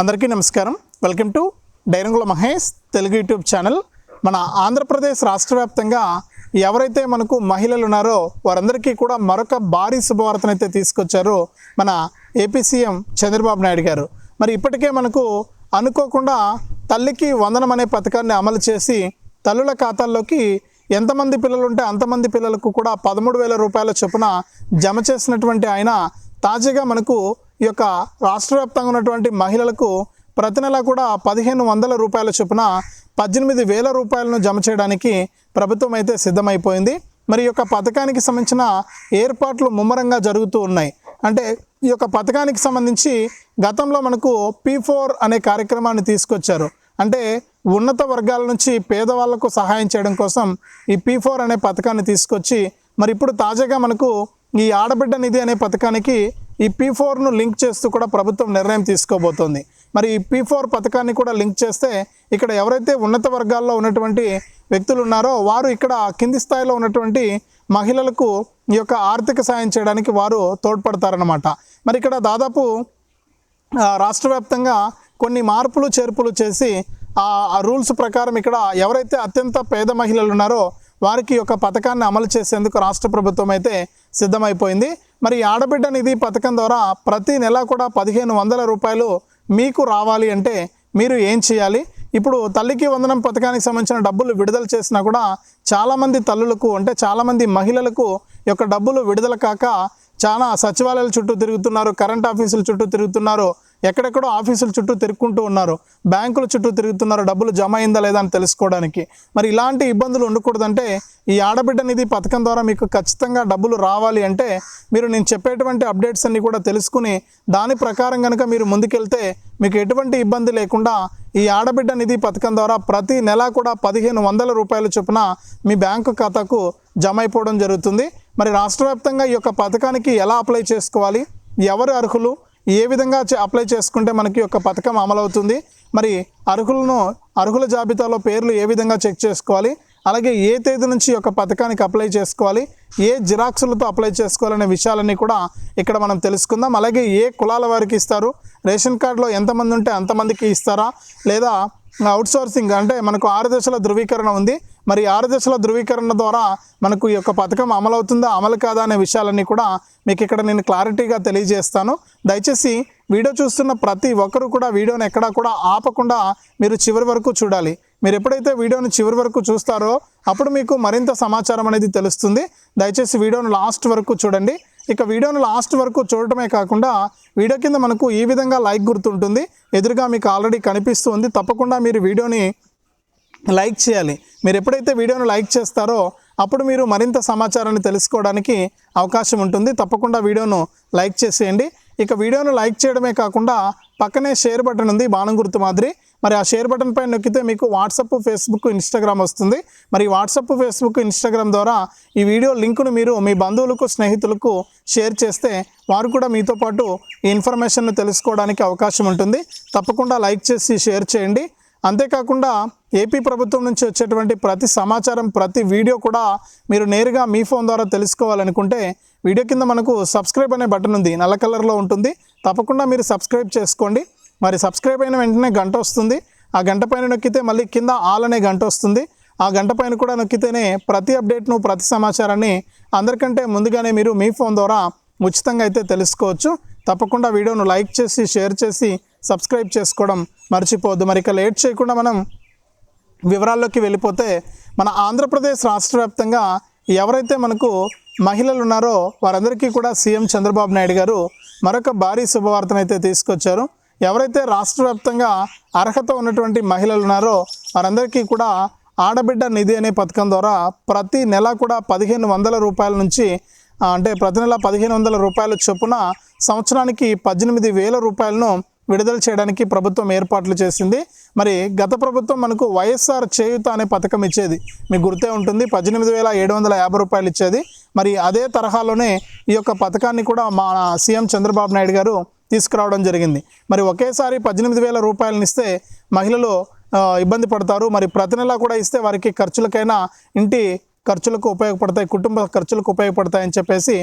అందరికీ నమస్కారం. Welcome to డైరంగుల మహేష్ తెలుగు యూట్యూబ్ ఛానల్. మన ఆంధ్రప్రదేశ్ రాష్ట్ర వ్యాప్తంగా ఎవరైతే మనకు మహిళలు ఉన్నారో వారందరికీ కూడా మరొక భారీ శుభవార్తనైతే తీసుకొచ్చారో మన ఏపీ సీఎం చంద్రబాబు నాయుడు గారు. మరి ఇప్పటికే మనకు అనుకోకుండా తల్లికి వందనం అనే పథకాన్ని అమలు చేసి తల్లుల ఖాతాల్లోకి ఎంతమంది పిల్లలు ఉంటే అంతమంది పిల్లలకు కూడా పదమూడు వేల రూపాయల చొప్పున జమ చేసినటువంటి ఆయన తాజాగా మనకు ఈ యొక్క రాష్ట్ర వ్యాప్తంగా ఉన్నటువంటి మహిళలకు ప్రతి నెల కూడా పదిహేను వందల రూపాయల చొప్పున పద్దెనిమిది వేల రూపాయలను జమ చేయడానికి ప్రభుత్వం అయితే సిద్ధమైపోయింది. మరి ఈ యొక్క పథకానికి సంబంధించిన ఏర్పాట్లు ముమ్మరంగా జరుగుతూ ఉన్నాయి. అంటే ఈ యొక్క పథకానికి సంబంధించి గతంలో మనకు పీ ఫోర్ అనే కార్యక్రమాన్ని తీసుకొచ్చారు. అంటే ఉన్నత వర్గాల నుంచి పేదవాళ్ళకు సహాయం చేయడం కోసం ఈ పీ ఫోర్ అనే పథకాన్ని తీసుకొచ్చి మరి ఇప్పుడు తాజాగా మనకు ఈ ఆడబిడ్డ నిధి అనే పథకానికి ఈ పీ ఫోర్ను లింక్ చేస్తూ కూడా ప్రభుత్వం నిర్ణయం తీసుకోబోతోంది. మరి ఈ పీ ఫోర్ పథకాన్ని కూడా లింక్ చేస్తే ఇక్కడ ఎవరైతే ఉన్నత వర్గాల్లో ఉన్నటువంటి వ్యక్తులు ఉన్నారో వారు ఇక్కడ కింది స్థాయిలో ఉన్నటువంటి మహిళలకు ఈ యొక్క ఆర్థిక సాయం చేయడానికి వారు తోడ్పడతారనమాట మరి ఇక్కడ దాదాపు రాష్ట్ర వ్యాప్తంగా కొన్ని మార్పులు చేర్పులు చేసి ఆ రూల్స్ ప్రకారం ఇక్కడ ఎవరైతే అత్యంత పేద మహిళలు ఉన్నారో వారికి యొక్క పథకాన్ని అమలు చేసేందుకు రాష్ట్ర ప్రభుత్వం అయితే సిద్ధమైపోయింది. మరి ఈ ఆడబిడ్డ నిధి పథకం ద్వారా ప్రతి నెల కూడా పదిహేను వందల రూపాయలు మీకు రావాలి అంటే మీరు ఏం చేయాలి? ఇప్పుడు తల్లికి వందనం పథకానికి సంబంధించిన డబ్బులు విడుదల చేసినా కూడా చాలామంది తల్లులకు అంటే చాలామంది మహిళలకు యొక్క డబ్బులు విడుదల కాక చాలా సచివాలయాల చుట్టూ తిరుగుతున్నారు కరెంట్ ఆఫీసుల చుట్టూ తిరుగుతున్నారు. ఎక్కడెక్కడో ఆఫీసుల చుట్టూ తిరుక్కుంటూ ఉన్నారు. బ్యాంకుల చుట్టూ తిరుగుతున్నారు. డబ్బులు జమ అయిందా లేదా అని తెలుసుకోవడానికి. మరి ఇలాంటి ఇబ్బందులు ఉండకూడదంటే ఈ ఆడబిడ్డ నిధి పథకం ద్వారా మీకు ఖచ్చితంగా డబ్బులు రావాలి అంటే మీరు నేను చెప్పేటువంటి అప్డేట్స్ అన్నీ కూడా తెలుసుకుని దాని ప్రకారం కనుక మీరు ముందుకెళ్తే మీకు ఎటువంటి ఇబ్బంది లేకుండా ఈ ఆడబిడ్డ నిధి పథకం ద్వారా ప్రతి నెల కూడా పదిహేను వందల రూపాయల చొప్పున మీ బ్యాంకు ఖాతాకు జమ అయిపోవడం జరుగుతుంది. మరి రాష్ట్ర వ్యాప్తంగా ఈ యొక్క పథకానికి ఎలా అప్లై చేసుకోవాలి? ఎవరు అర్హులు? ఏ విధంగా అప్లై చేసుకుంటే మనకి ఒక యొక్క పథకం అమలవుతుంది? మరి అర్హులను అర్హుల జాబితాలో పేర్లు ఏ విధంగా చెక్ చేసుకోవాలి? అలాగే ఏ తేదీ నుంచి ఒక యొక్క పథకానికి అప్లై చేసుకోవాలి? ఏ జిరాక్సులతో అప్లై చేసుకోవాలనే విషయాలన్నీ కూడా ఇక్కడ మనం తెలుసుకుందాం. అలాగే ఏ కులాల వారికి ఇస్తారు? రేషన్ కార్డులో ఎంతమంది ఉంటే అంతమందికి ఇస్తారా? లేదా అవుట్సోర్సింగ్ అంటే మనకు ఆరు దశల ధృవీకరణ ఉంది. మరి ఆరు దశల ధృవీకరణ ద్వారా మనకు ఈ యొక్క పథకం అమలవుతుందా అమలు కాదా అనే విషయాలన్నీ కూడా మీకు ఇక్కడ నేను క్లారిటీగా తెలియజేస్తాను. దయచేసి వీడియో చూస్తున్న ప్రతి ఒక్కరు కూడా వీడియోని ఎక్కడా కూడా ఆపకుండా మీరు చివరి వరకు చూడాలి. మీరు ఎప్పుడైతే వీడియోని చివరి వరకు చూస్తారో అప్పుడు మీకు మరింత సమాచారం అనేది తెలుస్తుంది. దయచేసి వీడియోను లాస్ట్ వరకు చూడండి. ఇక వీడియోను లాస్ట్ వరకు చూడటమే కాకుండా వీడియో కింద మనకు ఈ విధంగా లైక్ గుర్తుంటుంది. ఎదురుగా మీకు ఆల్రెడీ కనిపిస్తుంది తప్పకుండా మీరు వీడియోని లైక్ చేయాలి. మీరు ఎప్పుడైతే వీడియోను లైక్ చేస్తారో అప్పుడు మీరు మరింత సమాచారాన్ని తెలుసుకోవడానికి అవకాశం ఉంటుంది. తప్పకుండా వీడియోను లైక్ చేసేయండి. ఇక వీడియోను లైక్ చేయడమే కాకుండా పక్కనే షేర్ బటన్ ఉంది బాణం గుర్తు మాదిరి. మరి ఆ షేర్ బటన్ పైన నొక్కితే మీకు వాట్సప్ ఫేస్బుక్ ఇన్స్టాగ్రామ్ వస్తుంది. మరి వాట్సప్ ఫేస్బుక్ ఇన్స్టాగ్రామ్ ద్వారా ఈ వీడియో లింకును మీరు మీ బంధువులకు స్నేహితులకు షేర్ చేస్తే వారు కూడా మీతో పాటు ఈ ఇన్ఫర్మేషన్ను తెలుసుకోవడానికి అవకాశం ఉంటుంది. తప్పకుండా లైక్ చేసి షేర్ చేయండి. అంతేకాకుండా ఏపీ ప్రభుత్వం నుంచి వచ్చేటువంటి ప్రతి సమాచారం ప్రతి వీడియో కూడా మీరు నేరుగా మీ ఫోన్ ద్వారా తెలుసుకోవాలనుకుంటే వీడియో కింద మనకు సబ్స్క్రైబ్ అనే బటన్ ఉంది నల్ల కలర్లో ఉంటుంది. తప్పకుండా మీరు సబ్స్క్రైబ్ చేసుకోండి. మరి సబ్స్క్రైబ్ అయిన వెంటనే గంట వస్తుంది. ఆ గంట పైన నొక్కితే మళ్ళీ కింద ఆల్ అనే గంట వస్తుంది. ఆ గంట పైన కూడా నొక్కితేనే ప్రతి అప్డేట్ను ప్రతి సమాచారాన్ని అందరికంటే ముందుగానే మీరు మీ ఫోన్ ద్వారా ఉచితంగా అయితే తెలుసుకోవచ్చు. తప్పకుండా వీడియోను లైక్ చేసి షేర్ చేసి సబ్స్క్రైబ్ చేసుకోవడం మర్చిపోవద్దు. మరి ఇక లేట్ చేయకుండా మనం వివరాల్లోకి వెళ్ళిపోతే మన ఆంధ్రప్రదేశ్ రాష్ట్ర వ్యాప్తంగా ఎవరైతే మనకు మహిళలు ఉన్నారో వారందరికీ కూడా సీఎం చంద్రబాబు నాయుడు గారు మరొక భారీ శుభవార్తనైతే తీసుకొచ్చారు. ఎవరైతే రాష్ట్ర వ్యాప్తంగా అర్హత ఉన్నటువంటి మహిళలు ఉన్నారో వారందరికీ కూడా ఆడబిడ్డ నిధి అనే పథకం ద్వారా ప్రతి నెల కూడా పదిహేను వందల రూపాయల నుంచి అంటే ప్రతి నెల పదిహేను వందల రూపాయల చొప్పున సంవత్సరానికి పద్దెనిమిది వేల రూపాయలను విడుదల చేయడానికి ప్రభుత్వం ఏర్పాట్లు చేసింది. మరి గత ప్రభుత్వం మనకు వైఎస్ఆర్ చేయుత అనే పథకం ఇచ్చేది. మీకు గుర్తే ఉంటుంది పద్దెనిమిది వేల ఏడు వందల యాభై రూపాయలు ఇచ్చేది. మరి అదే తరహాలోనే ఈ యొక్క పథకాన్ని కూడా మా సీఎం చంద్రబాబు నాయుడు గారు తీసుకురావడం జరిగింది. మరి ఒకేసారి పద్దెనిమిది వేల రూపాయలను ఇస్తే మహిళలు ఇబ్బంది పడతారు. మరి ప్రతి నెల కూడా ఇస్తే వారికి ఖర్చులకైనా ఇంటి ఖర్చులకు ఉపయోగపడతాయి కుటుంబ ఖర్చులకు ఉపయోగపడతాయని చెప్పేసి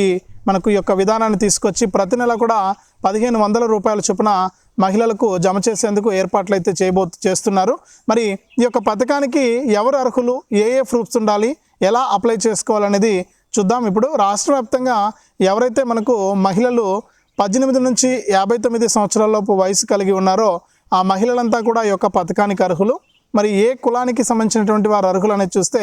ఈ మనకు ఈ యొక్క విధానాన్ని తీసుకొచ్చి ప్రతి నెల కూడా పదిహేను వందల రూపాయల చొప్పున మహిళలకు జమ చేసేందుకు ఏర్పాట్లు అయితే చేయబో చేస్తున్నారు. మరి ఈ యొక్క పథకానికి ఎవరు అర్హులు ఏ ఏ ప్రూఫ్స్ ఉండాలి ఎలా అప్లై చేసుకోవాలనేది చూద్దాం. ఇప్పుడు రాష్ట్ర వ్యాప్తంగా ఎవరైతే మనకు మహిళలు పద్దెనిమిది నుంచి యాభై తొమ్మిది సంవత్సరాలలోపు వయసు కలిగి ఉన్నారో ఆ మహిళలంతా కూడా ఈ యొక్క పథకానికి అర్హులు. మరి ఏ కులానికి సంబంధించినటువంటి వారు అర్హులు అనేది చూస్తే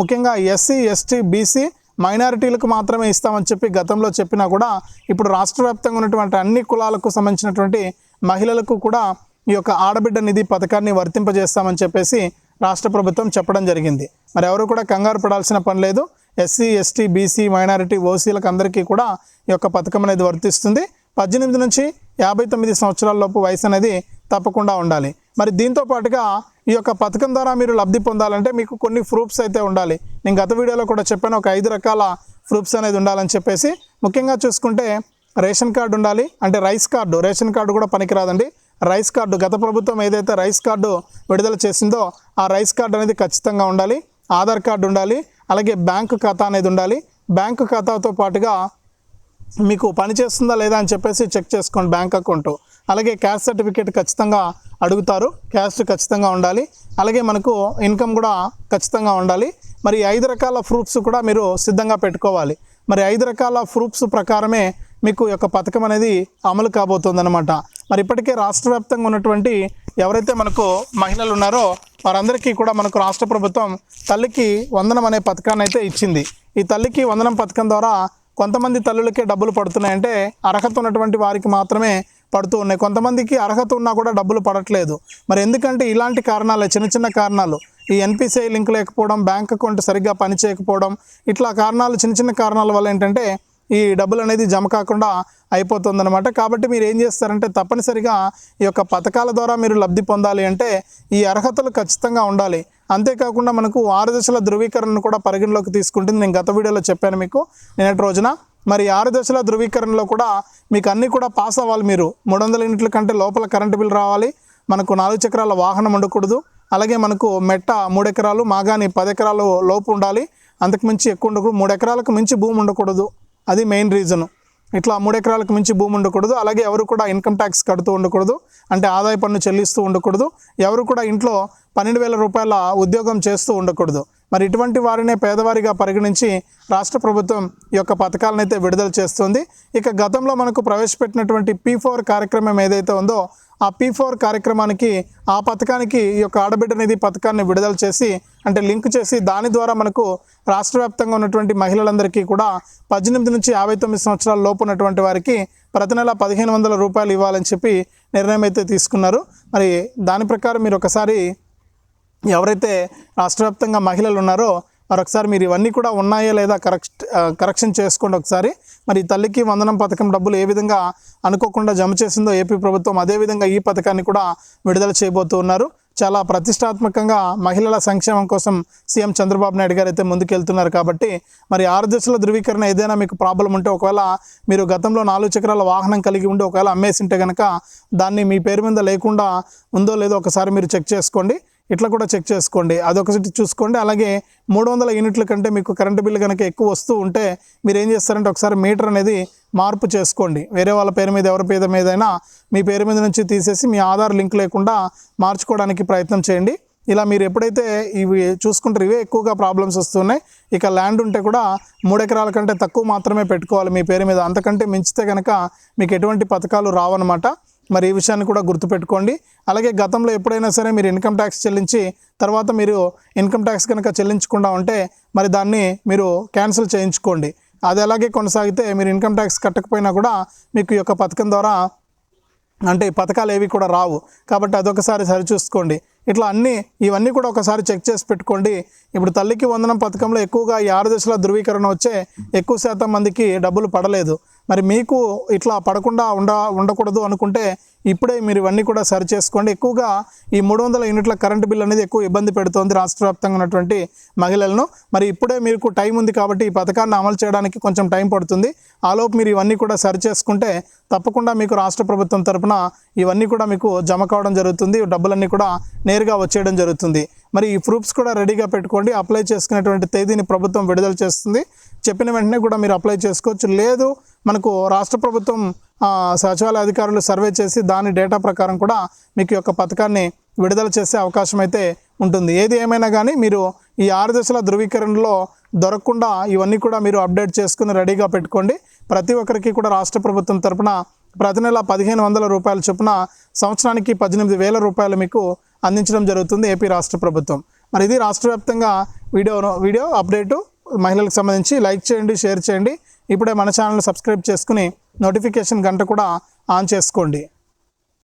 ముఖ్యంగా ఎస్సీ ఎస్టీ బీసీ మైనారిటీలకు మాత్రమే ఇస్తామని చెప్పి గతంలో చెప్పినా కూడా ఇప్పుడు రాష్ట్ర వ్యాప్తంగా ఉన్నటువంటి అన్ని కులాలకు సంబంధించినటువంటి మహిళలకు కూడా ఈ యొక్క ఆడబిడ్డ నిధి పథకాన్ని వర్తింపజేస్తామని చెప్పేసి రాష్ట్ర ప్రభుత్వం చెప్పడం జరిగింది. మరి ఎవరు కూడా కంగారు పడాల్సిన పని లేదు. ఎస్సీ ఎస్టీ బీసీ మైనారిటీ ఓసీలకు అందరికీ కూడా ఈ యొక్క పథకం అనేది వర్తిస్తుంది. పద్దెనిమిది నుంచి యాభై తొమ్మిది సంవత్సరాల లోపు వయసు అనేది తప్పకుండా ఉండాలి. మరి దీంతో పాటుగా ఈ యొక్క పథకం ద్వారా మీరు లబ్ధి పొందాలంటే మీకు కొన్ని ప్రూఫ్స్ అయితే ఉండాలి. నేను గత వీడియోలో కూడా చెప్పాను ఒక ఐదు రకాల ప్రూఫ్స్ అనేది ఉండాలని చెప్పేసి. ముఖ్యంగా చూసుకుంటే రేషన్ కార్డు ఉండాలి అంటే రైస్ కార్డు. రేషన్ కార్డు కూడా పనికిరాదండి. రైస్ కార్డు గత ప్రభుత్వం ఏదైతే రైస్ కార్డు విడుదల చేసిందో ఆ రైస్ కార్డు అనేది ఖచ్చితంగా ఉండాలి. ఆధార్ కార్డు ఉండాలి అలాగే బ్యాంకు ఖాతా అనేది ఉండాలి. బ్యాంకు ఖాతాతో పాటుగా మీకు పని చేస్తుందా లేదా అని చెప్పేసి చెక్ చేసుకోండి బ్యాంక్ అకౌంట్. అలాగే క్యాష్ సర్టిఫికేట్ ఖచ్చితంగా అడుగుతారు. క్యాష్ ఖచ్చితంగా ఉండాలి. అలాగే మనకు ఇన్కమ్ కూడా ఖచ్చితంగా ఉండాలి. మరి ఐదు రకాల ప్రూఫ్స్ కూడా మీరు సిద్ధంగా పెట్టుకోవాలి. మరి ఐదు రకాల ప్రూఫ్స్ ప్రకారమే మీకు యొక్క పథకం అనేది అమలు కాబోతుందన్నమాట. మరి ఇప్పటికే రాష్ట్ర వ్యాప్తంగా ఉన్నటువంటి ఎవరైతే మనకు మహిళలు ఉన్నారో వారందరికీ కూడా మనకు రాష్ట్ర ప్రభుత్వం తల్లికి వందనం అనే పథకాన్ని అయితే ఇచ్చింది. ఈ తల్లికి వందనం పథకం ద్వారా కొంతమంది తల్లులకే డబ్బులు పడుతున్నాయంటే అర్హత ఉన్నటువంటి వారికి మాత్రమే పడుతూ ఉన్నాయి. కొంతమందికి అర్హత ఉన్నా కూడా డబ్బులు పడట్లేదు. మరి ఎందుకంటే ఇలాంటి కారణాలే చిన్న చిన్న కారణాలు. ఈ ఎన్పిసిఐ లింక్ లేకపోవడం బ్యాంక్ అకౌంట్ సరిగ్గా పనిచేయకపోవడం ఇట్లా కారణాలు చిన్న చిన్న కారణాల వల్ల ఏంటంటే ఈ డబ్బులు అనేది జమ కాకుండా అయిపోతుందన్నమాట. కాబట్టి మీరు ఏం చేస్తారంటే తప్పనిసరిగా ఈ యొక్క పథకాల ద్వారా మీరు లబ్ధి పొందాలి అంటే ఈ అర్హతలు ఖచ్చితంగా ఉండాలి. అంతేకాకుండా మనకు ఆరు దశల ధృవీకరణను కూడా పరిగణలోకి తీసుకుంటుంది. నేను గత వీడియోలో చెప్పాను మీకు. నిన్నటి రోజున మరి ఆరు దశల ధృవీకరణలో కూడా మీకు అన్నీ కూడా పాస్ అవ్వాలి మీరు. మూడు వందల యూనిట్ల కంటే లోపల కరెంటు బిల్ రావాలి. మనకు నాలుగు చక్రాల వాహనం ఉండకూడదు. అలాగే మనకు మెట్ట మూడు ఎకరాలు మాగాని పది ఎకరాలు లోపు ఉండాలి. అంతకుమించి ఎక్కువ ఉండకూడదు. మూడు ఎకరాలకు మించి భూమి ఉండకూడదు. అది మెయిన్ రీజను ఇట్లా మూడు ఎకరాలకు మించి భూమి ఉండకూడదు. అలాగే ఎవరు కూడా ఇన్కమ్ ట్యాక్స్ కడుతూ ఉండకూడదు. అంటే ఆదాయ పన్ను చెల్లిస్తూ ఉండకూడదు. ఎవరు కూడా ఇంట్లో పన్నెండు వేల రూపాయల ఉద్యోగం చేస్తూ ఉండకూడదు. మరి ఇటువంటి వారినే పేదవారిగా పరిగణించి రాష్ట్ర ప్రభుత్వం ఈ యొక్క పథకాలను అయితే విడుదల చేస్తుంది. ఇక గతంలో మనకు ప్రవేశపెట్టినటువంటి పీ ఫోర్ కార్యక్రమం ఏదైతే ఉందో ఆ పీ ఫోర్ కార్యక్రమానికి ఆ పథకానికి ఈ యొక్క ఆడబిడ్డ నిధి పథకాన్ని విడుదల చేసి అంటే లింక్ చేసి దాని ద్వారా మనకు రాష్ట్ర వ్యాప్తంగా ఉన్నటువంటి మహిళలందరికీ కూడా పద్దెనిమిది నుంచి యాభై తొమ్మిది సంవత్సరాల లోపు ఉన్నటువంటి వారికి ప్రతి నెల పదిహేను వందల రూపాయలు ఇవ్వాలని చెప్పి నిర్ణయం అయితే తీసుకున్నారు. మరి దాని ప్రకారం మీరు ఒకసారి ఎవరైతే రాష్ట్ర వ్యాప్తంగా మహిళలు ఉన్నారో మరొకసారి మీరు ఇవన్నీ కూడా ఉన్నాయా లేదా కరెక్ట్ కరెక్షన్ చేసుకోండి ఒకసారి. మరి తల్లికి వందనం పథకం డబ్బులు ఏ విధంగా అనుకోకుండా జమ చేసిందో ఏపీ ప్రభుత్వం అదేవిధంగా ఈ పథకాన్ని కూడా విడుదల చేయబోతూ ఉన్నారు. చాలా ప్రతిష్టాత్మకంగా మహిళల సంక్షేమం కోసం సీఎం చంద్రబాబు నాయుడు గారు అయితే ముందుకెళ్తున్నారు కాబట్టి మరి ఆరు దశల ధృవీకరణ ఏదైనా మీకు ప్రాబ్లం ఉంటే ఒకవేళ మీరు గతంలో నాలుగు చక్రాల వాహనం కలిగి ఉండి ఒకవేళ అమ్మేసింటే కనుక దాన్ని మీ పేరు మీద లేకుండా ఉందో లేదో ఒకసారి మీరు చెక్ చేసుకోండి. ఇట్లా కూడా చెక్ చేసుకోండి. అదొకటి చూసుకోండి. అలాగే మూడు వందల యూనిట్ల కంటే మీకు కరెంటు బిల్లు కనుక ఎక్కువ వస్తూ ఉంటే మీరు ఏం చేస్తారంటే ఒకసారి మీటర్ అనేది మార్పు చేసుకోండి. వేరే వాళ్ళ పేరు మీద ఎవరి పేరు మీదైనా మీ పేరు మీద నుంచి తీసేసి మీ ఆధార్ లింక్ లేకుండా మార్చుకోవడానికి ప్రయత్నం చేయండి. ఇలా మీరు ఎప్పుడైతే ఇవి చూసుకుంటారు ఇవే ఎక్కువగా ప్రాబ్లమ్స్ వస్తున్నాయి. ఇక ల్యాండ్ ఉంటే కూడా మూడు ఎకరాల కంటే తక్కువ మాత్రమే పెట్టుకోవాలి మీ పేరు మీద. అంతకంటే మించితే కనుక మీకు ఎటువంటి పథకాలు రావన్నమాట. మరి ఈ విషయాన్ని కూడా గుర్తుపెట్టుకోండి. అలాగే గతంలో ఎప్పుడైనా సరే మీరు ఇన్కమ్ ట్యాక్స్ చెల్లించి తర్వాత మీరు ఇన్కమ్ ట్యాక్స్ కనుక చెల్లించకుండా ఉంటే మరి దాన్ని మీరు క్యాన్సిల్ చేయించుకోండి. అది అలాగే కొనసాగితే మీరు ఇన్కమ్ ట్యాక్స్ కట్టకపోయినా కూడా మీకు ఈ యొక్క పథకం ద్వారా అంటే ఈ పథకాలు ఏవి కూడా రావు. కాబట్టి అదొకసారి సరిచూసుకోండి. ఇట్లా అన్నీ ఇవన్నీ కూడా ఒకసారి చెక్ చేసి పెట్టుకోండి. ఇప్పుడు తల్లికి వందనం పథకంలో ఎక్కువగా ఈ ఆరు దశల ధృవీకరణ వచ్చే ఎక్కువ శాతం మందికి డబ్బులు పడలేదు. మరి మీకు ఇట్లా పడకుండా ఉండ ఉండకూడదు అనుకుంటే ఇప్పుడే మీరు ఇవన్నీ కూడా సరి చేసుకోండి. ఎక్కువగా ఈ మూడు వందల యూనిట్ల కరెంటు బిల్ అనేది ఎక్కువ ఇబ్బంది పెడుతోంది రాష్ట్ర వ్యాప్తంగా ఉన్నటువంటి మహిళలను. మరి ఇప్పుడే మీకు టైం ఉంది కాబట్టి ఈ పథకాన్ని అమలు చేయడానికి కొంచెం టైం పడుతుంది. ఆలోపు మీరు ఇవన్నీ కూడా సరి చేసుకుంటే తప్పకుండా మీకు రాష్ట్ర ప్రభుత్వం తరఫున ఇవన్నీ కూడా మీకు జమ కావడం జరుగుతుంది. డబ్బులన్నీ కూడా నేరుగా వచ్చేయడం జరుగుతుంది. మరి ఈ ప్రూఫ్స్ కూడా రెడీగా పెట్టుకోండి. అప్లై చేసుకునేటువంటి తేదీని ప్రభుత్వం విడుదల చేస్తుంది. చెప్పిన వెంటనే కూడా మీరు అప్లై చేసుకోవచ్చు. లేదు మనకు రాష్ట్ర ప్రభుత్వం సచివాలయ అధికారులు సర్వే చేసి దాని డేటా ప్రకారం కూడా మీకు యొక్క పథకాన్ని విడుదల చేసే అవకాశం అయితే ఉంటుంది. ఏది ఏమైనా కానీ మీరు ఈ ఆరు దశల ధృవీకరణలో దొరకకుండా ఇవన్నీ కూడా మీరు అప్డేట్ చేసుకుని రెడీగా పెట్టుకోండి. ప్రతి ఒక్కరికి కూడా రాష్ట్ర ప్రభుత్వం తరపున ప్రతి నెల పదిహేను వందల రూపాయల చొప్పున సంవత్సరానికి పద్దెనిమిది వేల రూపాయలు మీకు అందించడం జరుగుతుంది ఏపీ రాష్ట్ర ప్రభుత్వం. మరి ఇది రాష్ట్ర వ్యాప్తంగా వీడియో వీడియో అప్డేటు మహిళలకు సంబంధించి లైక్ చేయండి షేర్ చేయండి. ఇప్పుడే మన ఛానల్ సబ్స్క్రైబ్ చేసుకుని నోటిఫికేషన్ గంట కూడా ఆన్ చేసుకోండి.